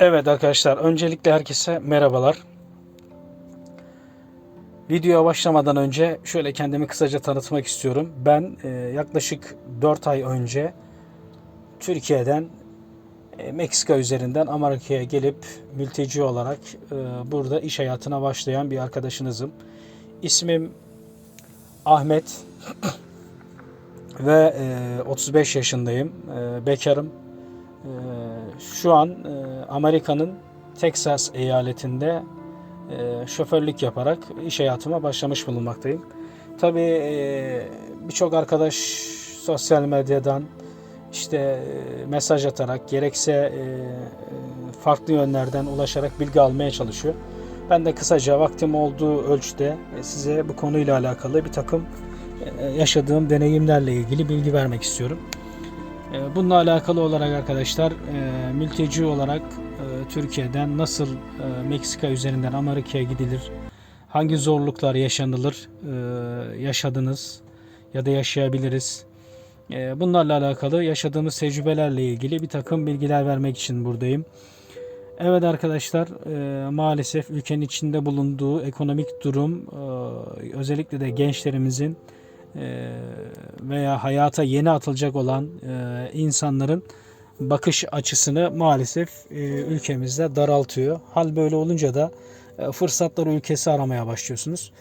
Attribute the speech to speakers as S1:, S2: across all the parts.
S1: Evet arkadaşlar öncelikle herkese merhabalar. Videoya başlamadan önce şöyle kendimi kısaca tanıtmak istiyorum. Ben e, yaklaşık 4 ay önce Türkiye'den e, Meksika üzerinden Amerika'ya gelip mülteci olarak e, burada iş hayatına başlayan bir arkadaşınızım. İsmim Ahmet ve e, 35 yaşındayım. Bekarım. E, şu an e, Amerika'nın Texas eyaletinde e, şoförlük yaparak iş hayatıma başlamış bulunmaktayım. Tabii e, birçok arkadaş sosyal medyadan işte mesaj atarak gerekse farklı yönlerden ulaşarak bilgi almaya çalışıyor. Ben de kısaca vaktim olduğu ölçüde size bu konuyla alakalı bir takım yaşadığım deneyimlerle ilgili bilgi vermek istiyorum. E, Bununla alakalı olarak arkadaşlar e, mülteci olarak e, Türkiye'den nasıl e, Meksika üzerinden Amerika'ya gidilir, hangi zorluklar yaşanılır, yaşadınız ya da yaşayabiliriz. Bunlarla alakalı yaşadığımız tecrübelerle ilgili bir takım bilgiler vermek için buradayım. Evet arkadaşlar maalesef ülkenin içinde bulunduğu ekonomik durum özellikle de gençlerimizin veya hayata yeni atılacak olan e, insanların bakış açısını maalesef e, ülkemizde daraltıyor. Hal böyle olunca da e, fırsatlar ülkesi aramaya başlıyorsunuz.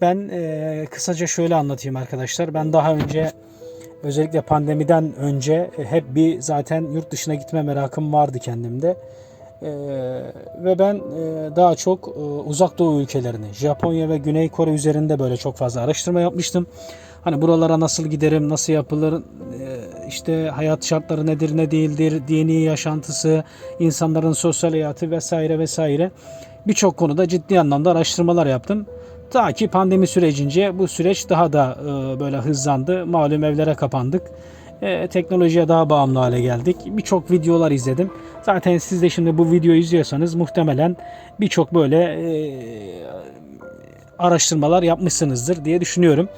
S1: Ben e, kısaca şöyle anlatayım arkadaşlar. Ben daha önce özellikle pandemiden önce e, hep bir zaten yurt dışına gitme merakım vardı kendimde. Ee, ve ben e, daha çok e, uzak doğu ülkelerini, Japonya ve Güney Kore üzerinde böyle çok fazla araştırma yapmıştım. Hani buralara nasıl giderim, nasıl yapılır, e, işte hayat şartları nedir, ne değildir, dini yaşantısı, insanların sosyal hayatı vesaire vesaire. Birçok konuda ciddi anlamda araştırmalar yaptım. Ta ki pandemi sürecince bu süreç daha da e, böyle hızlandı. Malum evlere kapandık. E, teknolojiye daha bağımlı hale geldik. Birçok videolar izledim. Zaten siz de şimdi bu videoyu izliyorsanız muhtemelen birçok böyle araştırmalar yapmışsınızdır diye düşünüyorum.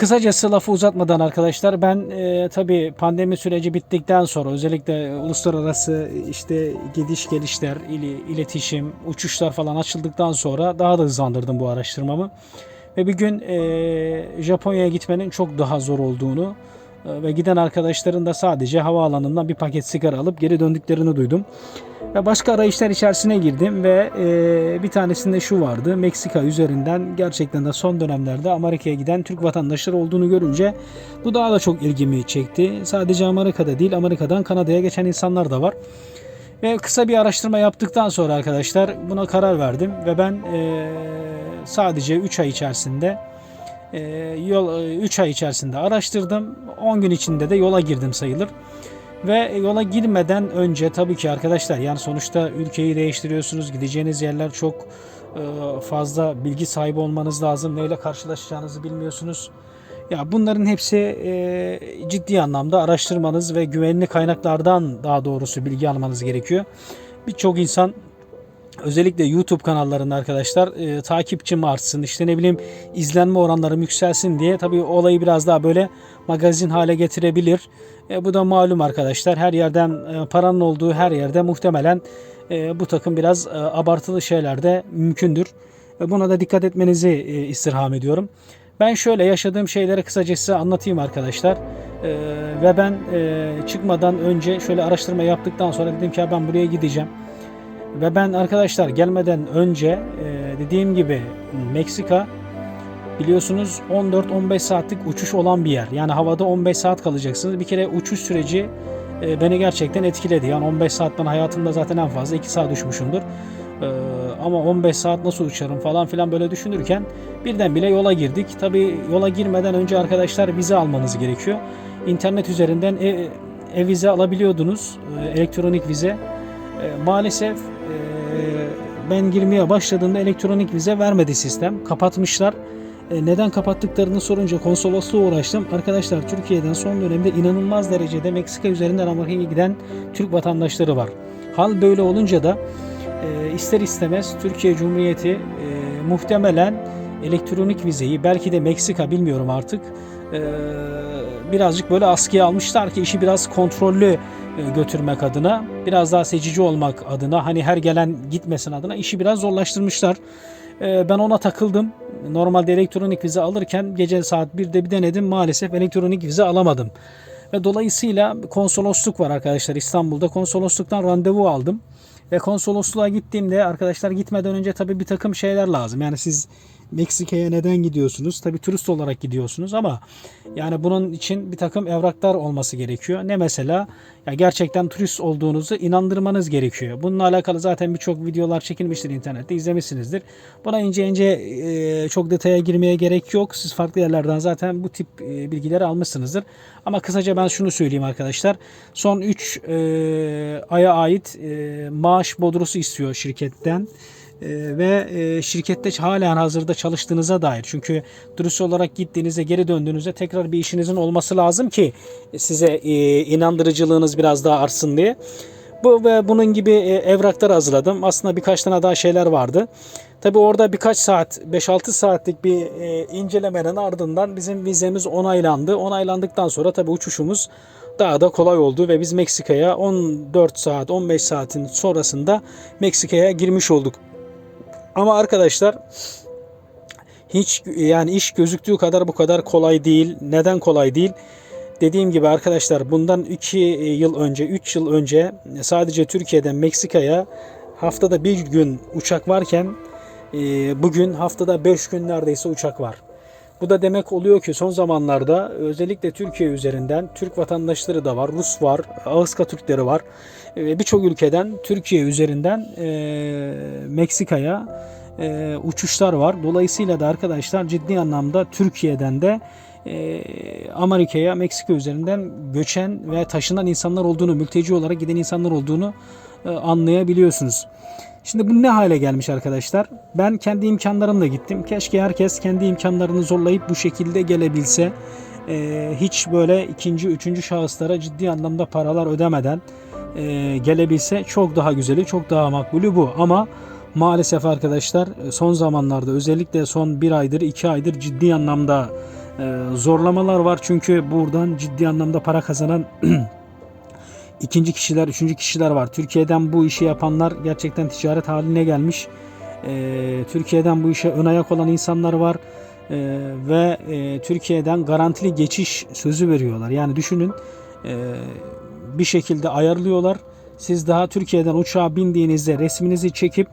S1: Kısacası lafı uzatmadan arkadaşlar ben e, tabi pandemi süreci bittikten sonra özellikle uluslararası işte gidiş gelişler, ili, iletişim, uçuşlar falan açıldıktan sonra daha da hızlandırdım bu araştırmamı. Ve bir gün e, Japonya'ya gitmenin çok daha zor olduğunu ve giden arkadaşların da sadece havaalanından bir paket sigara alıp geri döndüklerini duydum. Ve başka arayışlar içerisine girdim ve e, bir tanesinde şu vardı. Meksika üzerinden gerçekten de son dönemlerde Amerika'ya giden Türk vatandaşları olduğunu görünce bu daha da çok ilgimi çekti. Sadece Amerika'da değil Amerika'dan Kanada'ya geçen insanlar da var. Ve kısa bir araştırma yaptıktan sonra arkadaşlar buna karar verdim ve ben e, sadece 3 ay içerisinde e, yol 3 ay içerisinde araştırdım. 10 gün içinde de yola girdim sayılır. Ve yola girmeden önce tabii ki arkadaşlar yani sonuçta ülkeyi değiştiriyorsunuz. Gideceğiniz yerler çok e, fazla bilgi sahibi olmanız lazım. Neyle karşılaşacağınızı bilmiyorsunuz. Ya bunların hepsi e, ciddi anlamda araştırmanız ve güvenli kaynaklardan daha doğrusu bilgi almanız gerekiyor. Birçok insan özellikle YouTube kanallarında arkadaşlar e, takipçim artsın işte ne bileyim izlenme oranlarım yükselsin diye tabii olayı biraz daha böyle magazin hale getirebilir. E, bu da malum arkadaşlar her yerden e, paranın olduğu her yerde muhtemelen e, bu takım biraz e, abartılı şeyler de mümkündür. E, buna da dikkat etmenizi e, istirham ediyorum. Ben şöyle yaşadığım şeyleri kısaca size anlatayım arkadaşlar. E, ve ben e, çıkmadan önce şöyle araştırma yaptıktan sonra dedim ki "Ya ben buraya gideceğim. Ve ben arkadaşlar gelmeden önce e, dediğim gibi Meksika biliyorsunuz 14-15 saatlik uçuş olan bir yer. Yani havada 15 saat kalacaksınız. Bir kere uçuş süreci e, beni gerçekten etkiledi. Yani 15 saat ben hayatımda zaten en fazla 2 saat uçmuşumdur. E, ama 15 saat nasıl uçarım falan filan böyle düşünürken birden bile yola girdik. Tabi yola girmeden önce arkadaşlar vize almanız gerekiyor. İnternet üzerinden e, e vize alabiliyordunuz. Elektronik vize. E, maalesef e, ben girmeye başladığımda elektronik vize vermedi sistem. Kapatmışlar. E, neden kapattıklarını sorunca konsolosluğa uğraştım. Arkadaşlar Türkiye'den son dönemde inanılmaz derecede Meksika üzerinden Amerika'ya giden Türk vatandaşları var. Hal böyle olunca da ister istemez Türkiye Cumhuriyeti muhtemelen elektronik vizeyi belki de Meksika bilmiyorum artık e, birazcık böyle askıya almışlar ki işi biraz kontrollü e, götürmek adına, biraz daha seçici olmak adına, hani her gelen gitmesin adına işi biraz zorlaştırmışlar. E, ben ona takıldım. Normalde elektronik vize alırken gece saat 1'de bir denedim. Maalesef elektronik vize alamadım. Ve dolayısıyla konsolosluk var arkadaşlar İstanbul'da. Konsolosluktan randevu aldım. Ve konsolosluğa gittiğimde arkadaşlar gitmeden önce tabii bir takım şeyler lazım. Yani siz Meksika'ya neden gidiyorsunuz? Tabii turist olarak gidiyorsunuz ama yani bunun için bir takım evraklar olması gerekiyor. Ne mesela? Ya gerçekten turist olduğunuzu inandırmanız gerekiyor. Bununla alakalı zaten birçok videolar çekilmiştir internette izlemişsinizdir. Buna ince ince çok detaya girmeye gerek yok. Siz farklı yerlerden zaten bu tip e, bilgileri almışsınızdır. Ama kısaca ben şunu söyleyeyim arkadaşlar. Son 3 e, aya ait maaş bodrosu istiyor şirketten. Ee, ve e, şirkette halen hazırda çalıştığınıza dair. Çünkü dürüst olarak gittiğinizde geri döndüğünüzde tekrar bir işinizin olması lazım ki size e, inandırıcılığınız biraz daha artsın diye. Bu ve bunun gibi e, evraklar hazırladım. Aslında birkaç tane daha şeyler vardı. Tabi orada birkaç saat, 5-6 saatlik bir e, incelemenin ardından bizim vizemiz onaylandı. Onaylandıktan sonra tabi uçuşumuz daha da kolay oldu ve biz Meksika'ya 14 saat, 15 saatin sonrasında Meksika'ya girmiş olduk. Ama arkadaşlar hiç yani iş gözüktüğü kadar bu kadar kolay değil. Neden kolay değil? Dediğim gibi arkadaşlar bundan 2 yıl önce, 3 yıl önce sadece Türkiye'den Meksika'ya haftada bir gün uçak varken e, bugün haftada 5 gün neredeyse uçak var. Bu da demek oluyor ki son zamanlarda özellikle Türkiye üzerinden Türk vatandaşları da var, Rus var, Ağızka Türkleri var ve birçok ülkeden Türkiye üzerinden e, Meksika'ya e, uçuşlar var. Dolayısıyla da arkadaşlar ciddi anlamda Türkiye'den de e, Amerika'ya Meksika üzerinden göçen ve taşınan insanlar olduğunu, mülteci olarak giden insanlar olduğunu e, anlayabiliyorsunuz. Şimdi bu ne hale gelmiş arkadaşlar? Ben kendi imkanlarımla gittim. Keşke herkes kendi imkanlarını zorlayıp bu şekilde gelebilse. Ee, hiç böyle ikinci, üçüncü şahıslara ciddi anlamda paralar ödemeden e, gelebilse çok daha güzeli, çok daha makbulü bu. Ama maalesef arkadaşlar son zamanlarda özellikle son bir aydır, iki aydır ciddi anlamda e, zorlamalar var. Çünkü buradan ciddi anlamda para kazanan ikinci kişiler, üçüncü kişiler var. Türkiye'den bu işi yapanlar gerçekten ticaret haline gelmiş. E, Türkiye'den bu işe ön ayak olan insanlar var. E, ve e, Türkiye'den garantili geçiş sözü veriyorlar. Yani düşünün e, bir şekilde ayarlıyorlar. Siz daha Türkiye'den uçağa bindiğinizde resminizi çekip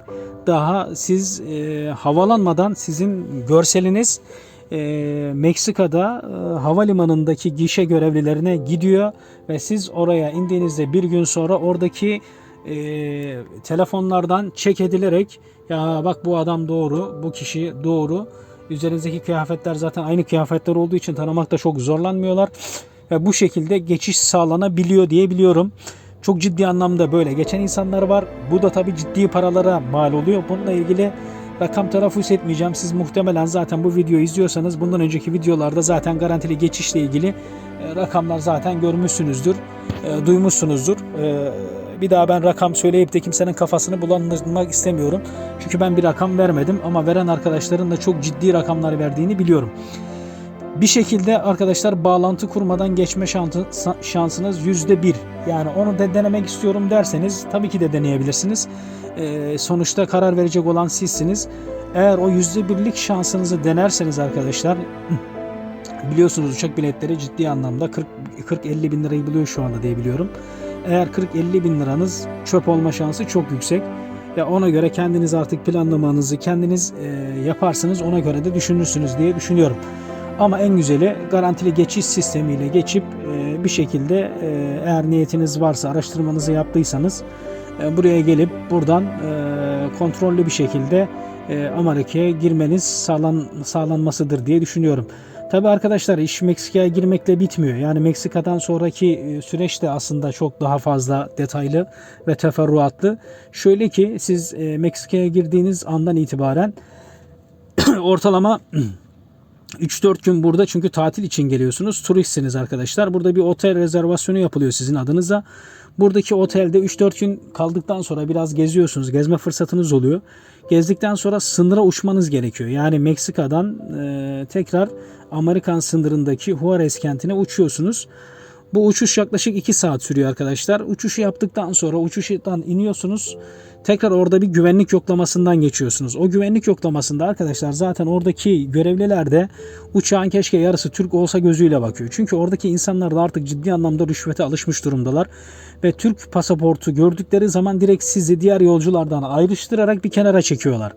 S1: daha siz e, havalanmadan sizin görseliniz e, Meksika'da e, havalimanındaki gişe görevlilerine gidiyor ve siz oraya indiğinizde bir gün sonra oradaki e, telefonlardan çek edilerek ya bak bu adam doğru, bu kişi doğru. Üzerinizdeki kıyafetler zaten aynı kıyafetler olduğu için tanımakta çok zorlanmıyorlar. Ve bu şekilde geçiş sağlanabiliyor diye biliyorum. Çok ciddi anlamda böyle geçen insanlar var. Bu da tabii ciddi paralara mal oluyor. Bununla ilgili rakam telaffuz etmeyeceğim. Siz muhtemelen zaten bu videoyu izliyorsanız bundan önceki videolarda zaten garantili geçişle ilgili e, rakamlar zaten görmüşsünüzdür, e, duymuşsunuzdur. E, bir daha ben rakam söyleyip de kimsenin kafasını bulandırmak istemiyorum. Çünkü ben bir rakam vermedim ama veren arkadaşların da çok ciddi rakamlar verdiğini biliyorum. Bir şekilde arkadaşlar bağlantı kurmadan geçme şansı, şansınız yüzde bir. Yani onu da denemek istiyorum derseniz tabii ki de deneyebilirsiniz. Ee, sonuçta karar verecek olan sizsiniz. Eğer o yüzde birlik şansınızı denerseniz arkadaşlar biliyorsunuz uçak biletleri ciddi anlamda 40-50 bin lirayı buluyor şu anda diye biliyorum. Eğer 40-50 bin liranız çöp olma şansı çok yüksek. Ve ona göre kendiniz artık planlamanızı kendiniz e, yaparsınız ona göre de düşünürsünüz diye düşünüyorum. Ama en güzeli garantili geçiş sistemiyle geçip e, bir şekilde e, eğer niyetiniz varsa araştırmanızı yaptıysanız e, buraya gelip buradan kontrollü bir şekilde Amerika'ya girmeniz sağlan, sağlanmasıdır diye düşünüyorum. Tabi arkadaşlar iş Meksika'ya girmekle bitmiyor. Yani Meksika'dan sonraki süreç de aslında çok daha fazla detaylı ve teferruatlı. Şöyle ki siz Meksika'ya girdiğiniz andan itibaren ortalama 3-4 gün burada çünkü tatil için geliyorsunuz. Turistsiniz arkadaşlar. Burada bir otel rezervasyonu yapılıyor sizin adınıza. Buradaki otelde 3-4 gün kaldıktan sonra biraz geziyorsunuz. Gezme fırsatınız oluyor. Gezdikten sonra sınıra uçmanız gerekiyor. Yani Meksika'dan e, tekrar Amerikan sınırındaki Juarez kentine uçuyorsunuz. Bu uçuş yaklaşık 2 saat sürüyor arkadaşlar. Uçuşu yaptıktan sonra uçuştan iniyorsunuz. Tekrar orada bir güvenlik yoklamasından geçiyorsunuz. O güvenlik yoklamasında arkadaşlar zaten oradaki görevliler de uçağın keşke yarısı Türk olsa gözüyle bakıyor. Çünkü oradaki insanlar da artık ciddi anlamda rüşvete alışmış durumdalar. Ve Türk pasaportu gördükleri zaman direkt sizi diğer yolculardan ayrıştırarak bir kenara çekiyorlar.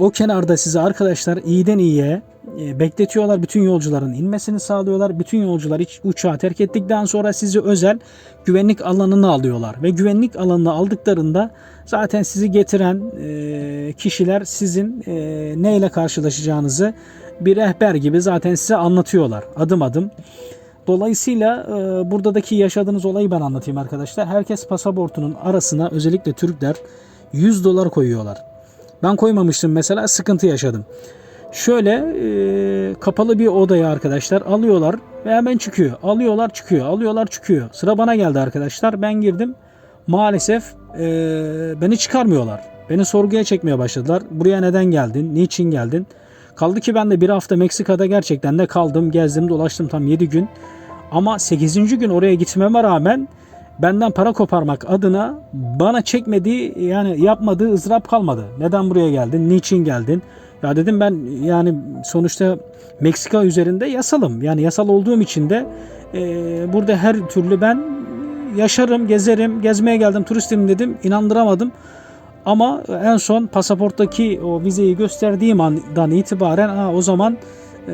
S1: O kenarda sizi arkadaşlar iyiden iyiye e, bekletiyorlar. Bütün yolcuların inmesini sağlıyorlar. Bütün yolcular iç, uçağı terk ettikten sonra sizi özel güvenlik alanına alıyorlar. Ve güvenlik alanına aldıklarında zaten sizi getiren e, kişiler sizin e, neyle karşılaşacağınızı bir rehber gibi zaten size anlatıyorlar adım adım. Dolayısıyla e, buradaki yaşadığınız olayı ben anlatayım arkadaşlar. Herkes pasaportunun arasına özellikle Türkler 100 dolar koyuyorlar. Ben koymamıştım mesela sıkıntı yaşadım. Şöyle e, kapalı bir odaya arkadaşlar alıyorlar ve hemen çıkıyor. Alıyorlar çıkıyor. Alıyorlar çıkıyor. Sıra bana geldi arkadaşlar. Ben girdim. Maalesef e, beni çıkarmıyorlar. Beni sorguya çekmeye başladılar. Buraya neden geldin? Niçin geldin? Kaldı ki ben de bir hafta Meksika'da gerçekten de kaldım. Gezdim dolaştım tam 7 gün. Ama 8. gün oraya gitmeme rağmen benden para koparmak adına bana çekmediği yani yapmadığı ızdırap kalmadı. Neden buraya geldin? Niçin geldin? Ya dedim ben yani sonuçta Meksika üzerinde yasalım. Yani yasal olduğum için de e, burada her türlü ben yaşarım, gezerim, gezmeye geldim, turistim dedim. İnandıramadım. Ama en son pasaporttaki o vizeyi gösterdiğim andan itibaren ha, o zaman e,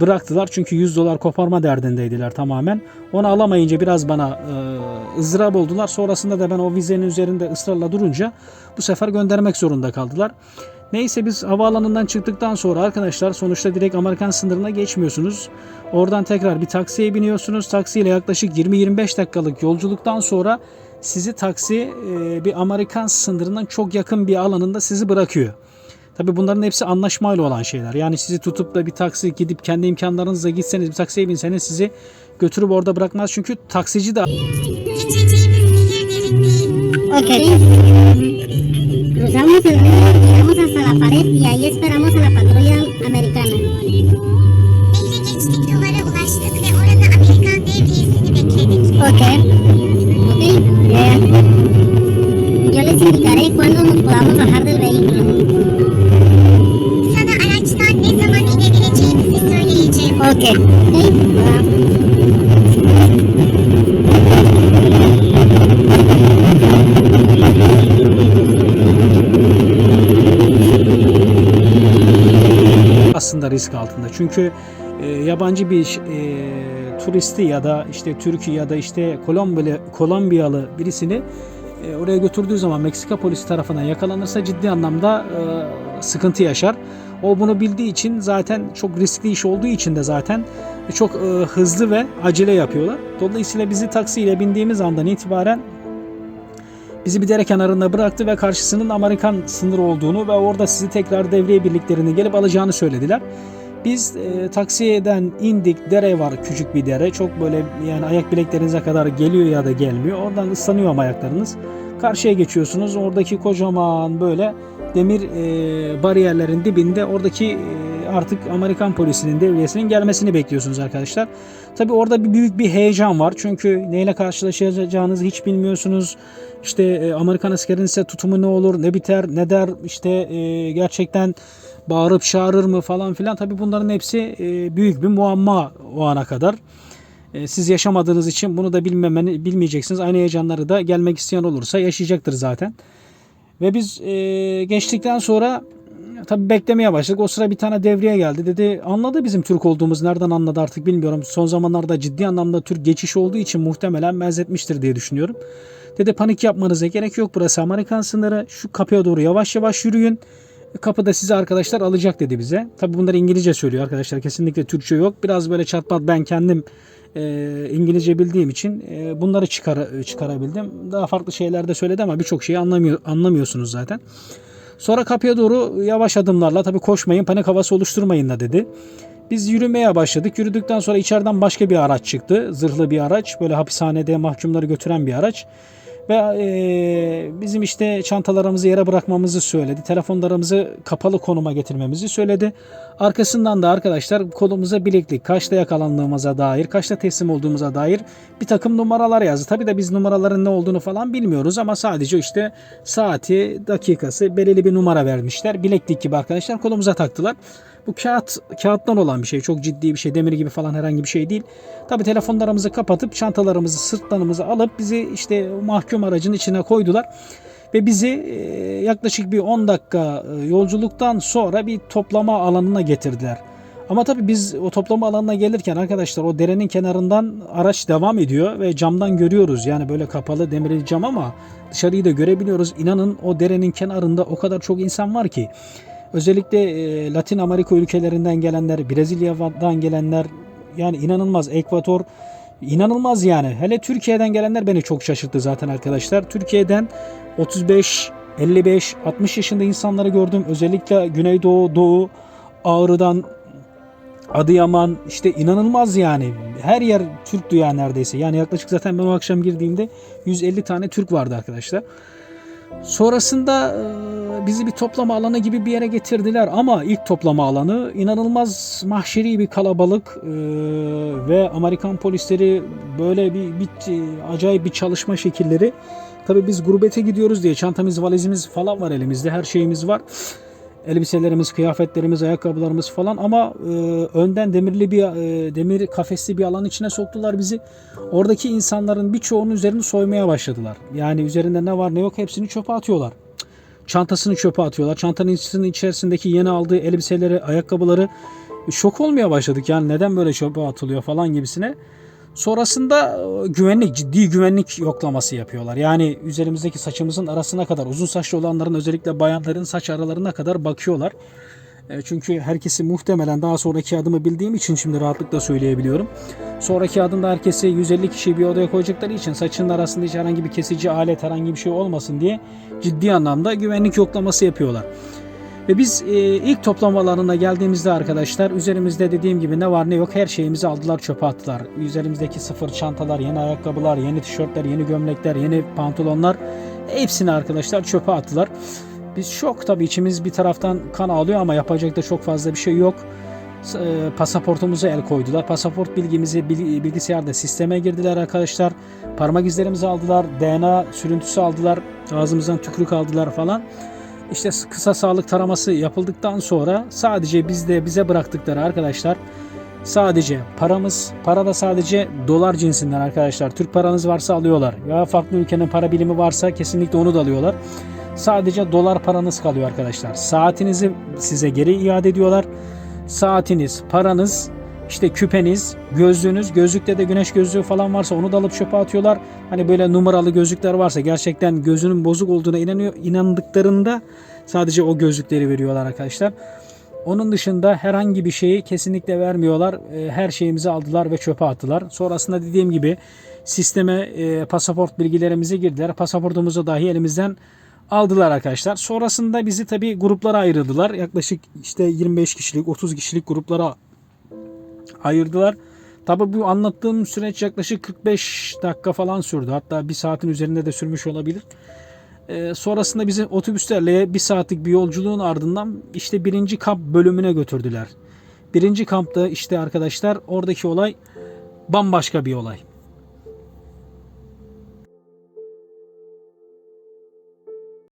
S1: bıraktılar. Çünkü 100 dolar koparma derdindeydiler tamamen. Onu alamayınca biraz bana e, ızdırap oldular. Sonrasında da ben o vizenin üzerinde ısrarla durunca bu sefer göndermek zorunda kaldılar. Neyse biz havaalanından çıktıktan sonra arkadaşlar sonuçta direkt Amerikan sınırına geçmiyorsunuz. Oradan tekrar bir taksiye biniyorsunuz. Taksiyle yaklaşık 20-25 dakikalık yolculuktan sonra sizi taksi e, bir Amerikan sınırından çok yakın bir alanında sizi bırakıyor. Tabi bunların hepsi anlaşmayla olan şeyler. Yani sizi tutup da bir taksi gidip kendi imkanlarınızla gitseniz bir taksiye binseniz sizi götürüp orada bırakmaz. Çünkü taksici de
S2: Ok.
S1: Çünkü e, yabancı bir e, turisti ya da işte Türkiye ya da işte Kolombiyalı, Kolombiyalı birisini e, oraya götürdüğü zaman Meksika polisi tarafından yakalanırsa ciddi anlamda e, sıkıntı yaşar. O bunu bildiği için zaten çok riskli iş olduğu için de zaten çok e, hızlı ve acele yapıyorlar. Dolayısıyla bizi taksiyle bindiğimiz andan itibaren bizi bir dere kenarında bıraktı ve karşısının Amerikan sınırı olduğunu ve orada sizi tekrar devriye birliklerini gelip alacağını söylediler. Biz e, taksiden indik. Dere var küçük bir dere. Çok böyle yani ayak bileklerinize kadar geliyor ya da gelmiyor. Oradan ıslanıyor ama ayaklarınız. Karşıya geçiyorsunuz. Oradaki kocaman böyle demir e, bariyerlerin dibinde oradaki e, artık Amerikan polisinin devriyesinin gelmesini bekliyorsunuz arkadaşlar. Tabi orada bir büyük bir heyecan var. Çünkü neyle karşılaşacağınızı hiç bilmiyorsunuz. İşte e, Amerikan askerinin size tutumu ne olur, ne biter, ne der, işte e, gerçekten bağırıp çağırır mı falan filan. Tabi bunların hepsi e, büyük bir muamma o ana kadar. E, siz yaşamadığınız için bunu da bilmemeni bilmeyeceksiniz. Aynı heyecanları da gelmek isteyen olursa yaşayacaktır zaten. Ve biz e, geçtikten sonra tabi beklemeye başladık. O sıra bir tane devriye geldi. Dedi anladı bizim Türk olduğumuz. Nereden anladı artık bilmiyorum. Son zamanlarda ciddi anlamda Türk geçiş olduğu için muhtemelen benzetmiştir diye düşünüyorum. Dedi panik yapmanıza gerek yok. Burası Amerikan sınırı. Şu kapıya doğru yavaş yavaş yürüyün. Kapıda sizi arkadaşlar alacak dedi bize. Tabi bunları İngilizce söylüyor arkadaşlar. Kesinlikle Türkçe yok. Biraz böyle çatpat ben kendim e, İngilizce bildiğim için e, bunları çıkar, çıkarabildim. Daha farklı şeyler de söyledi ama birçok şeyi anlamıyor, anlamıyorsunuz zaten. Sonra kapıya doğru yavaş adımlarla tabii koşmayın, panik havası oluşturmayın da dedi. Biz yürümeye başladık. Yürüdükten sonra içeriden başka bir araç çıktı. Zırhlı bir araç. Böyle hapishanede mahkumları götüren bir araç. Ve e, bizim işte çantalarımızı yere bırakmamızı söyledi. Telefonlarımızı kapalı konuma getirmemizi söyledi. Arkasından da arkadaşlar kolumuza bileklik, kaçta yakalandığımıza dair, kaçta teslim olduğumuza dair bir takım numaralar yazdı. Tabii de biz numaraların ne olduğunu falan bilmiyoruz ama sadece işte saati, dakikası belirli bir numara vermişler. Bileklik gibi arkadaşlar kolumuza taktılar. Bu kağıt kağıttan olan bir şey. Çok ciddi bir şey. Demir gibi falan herhangi bir şey değil. Tabi telefonlarımızı kapatıp çantalarımızı sırtlarımızı alıp bizi işte mahkum aracın içine koydular. Ve bizi e, yaklaşık bir 10 dakika e, yolculuktan sonra bir toplama alanına getirdiler. Ama tabii biz o toplama alanına gelirken arkadaşlar o derenin kenarından araç devam ediyor ve camdan görüyoruz. Yani böyle kapalı demirli cam ama dışarıyı da görebiliyoruz. İnanın o derenin kenarında o kadar çok insan var ki. Özellikle e, Latin Amerika ülkelerinden gelenler, Brezilya'dan gelenler yani inanılmaz Ekvator inanılmaz yani. Hele Türkiye'den gelenler beni çok şaşırttı zaten arkadaşlar. Türkiye'den 35, 55, 60 yaşında insanları gördüm. Özellikle Güneydoğu, Doğu, Ağrı'dan Adıyaman işte inanılmaz yani. Her yer Türktü ya neredeyse. Yani yaklaşık zaten ben o akşam girdiğimde 150 tane Türk vardı arkadaşlar. Sonrasında e, bizi bir toplama alanı gibi bir yere getirdiler ama ilk toplama alanı inanılmaz mahşeri bir kalabalık e, ve Amerikan polisleri böyle bir, bir e, acayip bir çalışma şekilleri. Tabii biz gurbete gidiyoruz diye çantamız, valizimiz falan var elimizde, her şeyimiz var. Elbiselerimiz, kıyafetlerimiz, ayakkabılarımız falan ama e, önden demirli bir e, demir kafesli bir alan içine soktular bizi. Oradaki insanların birçoğunun üzerini soymaya başladılar. Yani üzerinde ne var ne yok hepsini çöpe atıyorlar. Çantasını çöpe atıyorlar. Çantanın içerisindeki yeni aldığı elbiseleri, ayakkabıları şok olmaya başladık. Yani neden böyle çöpe atılıyor falan gibisine. Sonrasında e, güvenlik, ciddi güvenlik yoklaması yapıyorlar. Yani üzerimizdeki saçımızın arasına kadar, uzun saçlı olanların özellikle bayanların saç aralarına kadar bakıyorlar. E, Çünkü herkesi muhtemelen daha sonraki adımı bildiğim için şimdi rahatlıkla söyleyebiliyorum. Sonraki adımda herkesi 150 kişiyi bir odaya koyacakları için saçının arasında hiç herhangi bir kesici alet, herhangi bir şey olmasın diye ciddi anlamda güvenlik yoklaması yapıyorlar. Ve biz e, ilk toplamalarına geldiğimizde arkadaşlar üzerimizde dediğim gibi ne var ne yok her şeyimizi aldılar çöpe attılar. Üzerimizdeki sıfır çantalar, yeni ayakkabılar, yeni tişörtler, yeni gömlekler, yeni pantolonlar hepsini arkadaşlar çöpe attılar. Biz şok tabii içimiz bir taraftan kan ağlıyor ama yapacak da çok fazla bir şey yok. E, pasaportumuza el koydular. Pasaport bilgimizi bil- bilgisayarda sisteme girdiler arkadaşlar. Parmak izlerimizi aldılar. DNA sürüntüsü aldılar. Ağzımızdan tükürük aldılar falan. İşte kısa sağlık taraması yapıldıktan sonra sadece bizde bize bıraktıkları arkadaşlar sadece paramız, para da sadece dolar cinsinden arkadaşlar. Türk paranız varsa alıyorlar. Ya farklı ülkenin para bilimi varsa kesinlikle onu da alıyorlar. Sadece dolar paranız kalıyor arkadaşlar. Saatinizi size geri iade ediyorlar. Saatiniz, paranız, işte küpeniz, gözlüğünüz, gözlükte de güneş gözlüğü falan varsa onu da alıp çöpe atıyorlar. Hani böyle numaralı gözlükler varsa gerçekten gözünün bozuk olduğuna inanıyor, inandıklarında sadece o gözlükleri veriyorlar arkadaşlar. Onun dışında herhangi bir şeyi kesinlikle vermiyorlar. E, Her şeyimizi aldılar ve çöpe attılar. Sonrasında dediğim gibi sisteme e, pasaport bilgilerimizi girdiler. Pasaportumuzu dahi elimizden aldılar arkadaşlar. Sonrasında bizi tabi gruplara ayırdılar. Yaklaşık işte 25 kişilik 30 kişilik gruplara ayırdılar. Tabi bu anlattığım süreç yaklaşık 45 dakika falan sürdü. Hatta bir saatin üzerinde de sürmüş olabilir. Ee, sonrasında bizi otobüslerle bir saatlik bir yolculuğun ardından işte birinci kamp bölümüne götürdüler. Birinci kampta işte arkadaşlar oradaki olay bambaşka bir olay.